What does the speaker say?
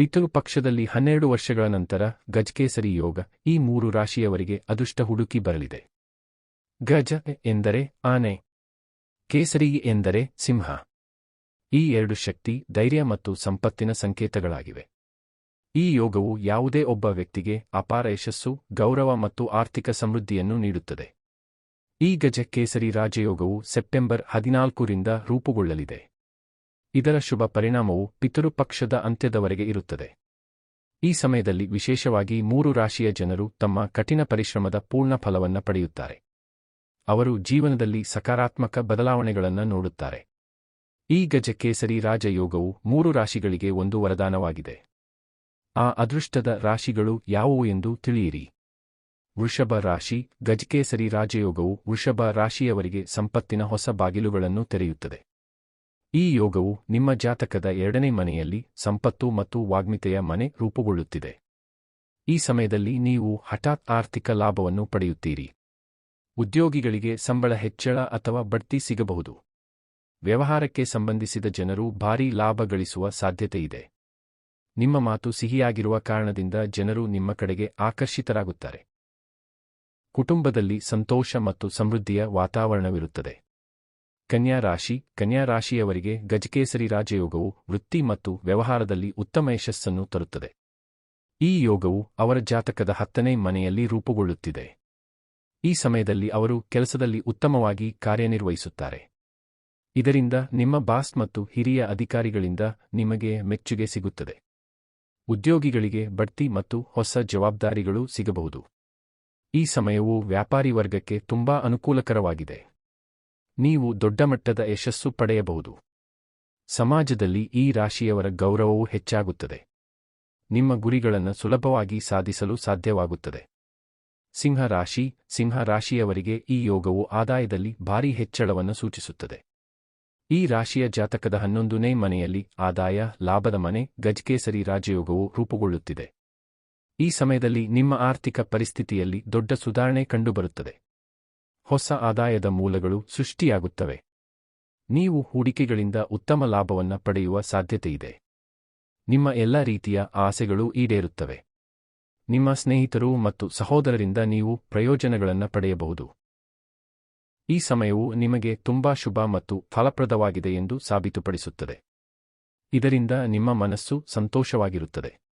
ಪಿತೃಪಕ್ಷದಲ್ಲಿ ಹನ್ನೆರಡು ವರ್ಷಗಳ ನಂತರ ಗಜಕೇಸರಿ ಯೋಗ ಈ ಮೂರು ರಾಶಿಯವರಿಗೆ ಅದೃಷ್ಟ ಹುಡುಕಿ ಬರಲಿದೆ. ಗಜ ಎಂದರೆ ಆನೆ, ಕೇಸರಿ ಎಂದರೆ ಸಿಂಹ. ಈ ಎರಡು ಶಕ್ತಿ ಧೈರ್ಯ ಮತ್ತು ಸಂಪತ್ತಿನ ಸಂಕೇತಗಳಾಗಿವೆ. ಈ ಯೋಗವು ಯಾವುದೇ ಒಬ್ಬ ವ್ಯಕ್ತಿಗೆ ಅಪಾರ ಯಶಸ್ಸು, ಗೌರವ ಮತ್ತು ಆರ್ಥಿಕ ಸಮೃದ್ಧಿಯನ್ನು ನೀಡುತ್ತದೆ. ಈ ಗಜ ಕೇಸರಿ ರಾಜಯೋಗವು ಸೆಪ್ಟೆಂಬರ್ ಹದಿನಾಲ್ಕರಿಂದ ರೂಪುಗೊಳ್ಳಲಿದೆ. ಇದರ ಶುಭ ಪರಿಣಾಮವು ಪಿತೃಪಕ್ಷದ ಅಂತ್ಯದವರೆಗೆ ಇರುತ್ತದೆ. ಈ ಸಮಯದಲ್ಲಿ ವಿಶೇಷವಾಗಿ ಮೂರು ರಾಶಿಯ ಜನರು ತಮ್ಮ ಕಠಿಣ ಪರಿಶ್ರಮದ ಪೂರ್ಣ ಫಲವನ್ನು ಪಡೆಯುತ್ತಾರೆ. ಅವರು ಜೀವನದಲ್ಲಿ ಸಕಾರಾತ್ಮಕ ಬದಲಾವಣೆಗಳನ್ನು ನೋಡುತ್ತಾರೆ. ಈ ಗಜಕೇಸರಿ ರಾಜಯೋಗವು ಮೂರು ರಾಶಿಗಳಿಗೆ ಒಂದು ವರದಾನವಾಗಿದೆ. ಆ ಅದೃಷ್ಟದ ರಾಶಿಗಳು ಯಾವುವು ಎಂದು ತಿಳಿಯಿರಿ. ವೃಷಭ ರಾಶಿ ಗಜಕೇಸರಿ ರಾಜಯೋಗವು ವೃಷಭ ರಾಶಿಯವರಿಗೆ ಸಂಪತ್ತಿನ ಹೊಸ ಬಾಗಿಲುಗಳನ್ನು ತೆರೆಯುತ್ತದೆ. ಈ ಯೋಗವು ನಿಮ್ಮ ಜಾತಕದ ಎರಡನೇ ಮನೆಯಲ್ಲಿ ಸಂಪತ್ತು ಮತ್ತು ವಾಗ್ಮಿತೆಯ ಮನೆ ರೂಪುಗೊಳ್ಳುತ್ತಿದೆ. ಈ ಸಮಯದಲ್ಲಿ ನೀವು ಹಠಾತ್ ಆರ್ಥಿಕ ಲಾಭವನ್ನು ಪಡೆಯುತ್ತೀರಿ. ಉದ್ಯೋಗಿಗಳಿಗೆ ಸಂಬಳ ಹೆಚ್ಚಳ ಅಥವಾ ಬಡ್ತಿ ಸಿಗಬಹುದು. ವ್ಯವಹಾರಕ್ಕೆ ಸಂಬಂಧಿಸಿದ ಜನರು ಭಾರೀ ಲಾಭ ಗಳಿಸುವ ಸಾಧ್ಯತೆಯಿದೆ. ನಿಮ್ಮ ಮಾತು ಸಿಹಿಯಾಗಿರುವ ಕಾರಣದಿಂದ ಜನರು ನಿಮ್ಮ ಕಡೆಗೆ ಆಕರ್ಷಿತರಾಗುತ್ತಾರೆ. ಕುಟುಂಬದಲ್ಲಿ ಸಂತೋಷ ಮತ್ತು ಸಮೃದ್ಧಿಯ ವಾತಾವರಣವಿರುತ್ತದೆ. ಕನ್ಯಾ ರಾಶಿ, ಕನ್ಯಾ ರಾಶಿಯವರಿಗೆ ಗಜಕೇಸರಿ ರಾಜಯೋಗವು ವೃತ್ತಿ ಮತ್ತು ವ್ಯವಹಾರದಲ್ಲಿ ಉತ್ತಮ ಯಶಸ್ಸನ್ನು ತರುತ್ತದೆ. ಈ ಯೋಗವು ಅವರ ಜಾತಕದ ಹತ್ತನೇ ಮನೆಯಲ್ಲಿ ರೂಪುಗೊಳ್ಳುತ್ತಿದೆ. ಈ ಸಮಯದಲ್ಲಿ ಅವರು ಕೆಲಸದಲ್ಲಿ ಉತ್ತಮವಾಗಿ ಕಾರ್ಯನಿರ್ವಹಿಸುತ್ತಾರೆ. ಇದರಿಂದ ನಿಮ್ಮ ಬಾಸ್ ಮತ್ತು ಹಿರಿಯ ಅಧಿಕಾರಿಗಳಿಂದ ನಿಮಗೆ ಮೆಚ್ಚುಗೆ ಸಿಗುತ್ತದೆ. ಉದ್ಯೋಗಿಗಳಿಗೆ ಬಡ್ತಿ ಮತ್ತು ಹೊಸ ಜವಾಬ್ದಾರಿಗಳು ಸಿಗಬಹುದು. ಈ ಸಮಯವು ವ್ಯಾಪಾರಿ ವರ್ಗಕ್ಕೆ ತುಂಬಾ ಅನುಕೂಲಕರವಾಗಿದೆ. ನೀವು ದೊಡ್ಡ ಮಟ್ಟದ ಯಶಸ್ಸು ಪಡೆಯಬಹುದು. ಸಮಾಜದಲ್ಲಿ ಈ ರಾಶಿಯವರ ಗೌರವವು ಹೆಚ್ಚಾಗುತ್ತದೆ. ನಿಮ್ಮ ಗುರಿಗಳನ್ನು ಸುಲಭವಾಗಿ ಸಾಧಿಸಲು ಸಾಧ್ಯವಾಗುತ್ತದೆ. ಸಿಂಹ ರಾಶಿ, ಸಿಂಹ ರಾಶಿಯವರಿಗೆ ಈ ಯೋಗವು ಆದಾಯದಲ್ಲಿ ಭಾರೀ ಹೆಚ್ಚಳವನ್ನು ಸೂಚಿಸುತ್ತದೆ. ಈ ರಾಶಿಯ ಜಾತಕದ ಹನ್ನೊಂದನೇ ಮನೆಯಲ್ಲಿ ಆದಾಯ, ಲಾಭದ ಮನೆ, ಗಜಕೇಸರಿ ರಾಜಯೋಗವು ರೂಪುಗೊಳ್ಳುತ್ತಿದೆ. ಈ ಸಮಯದಲ್ಲಿ ನಿಮ್ಮ ಆರ್ಥಿಕ ಪರಿಸ್ಥಿತಿಯಲ್ಲಿ ದೊಡ್ಡ ಸುಧಾರಣೆ ಕಂಡುಬರುತ್ತದೆ. ಹೊಸ ಆದಾಯದ ಮೂಲಗಳು ಸೃಷ್ಟಿಯಾಗುತ್ತವೆ. ನೀವು ಹೂಡಿಕೆಗಳಿಂದ ಉತ್ತಮ ಲಾಭವನ್ನು ಪಡೆಯುವ ಸಾಧ್ಯತೆಯಿದೆ. ನಿಮ್ಮ ಎಲ್ಲ ರೀತಿಯ ಆಸೆಗಳು ಈಡೇರುತ್ತವೆ. ನಿಮ್ಮ ಸ್ನೇಹಿತರು ಮತ್ತು ಸಹೋದರರಿಂದ ನೀವು ಪ್ರಯೋಜನಗಳನ್ನು ಪಡೆಯಬಹುದು. ಈ ಸಮಯವು ನಿಮಗೆ ತುಂಬಾ ಶುಭ ಮತ್ತು ಫಲಪ್ರದವಾಗಿದೆ ಎಂದು ಸಾಬೀತುಪಡಿಸುತ್ತದೆ. ಇದರಿಂದ ನಿಮ್ಮ ಮನಸ್ಸು ಸಂತೋಷವಾಗಿರುತ್ತದೆ.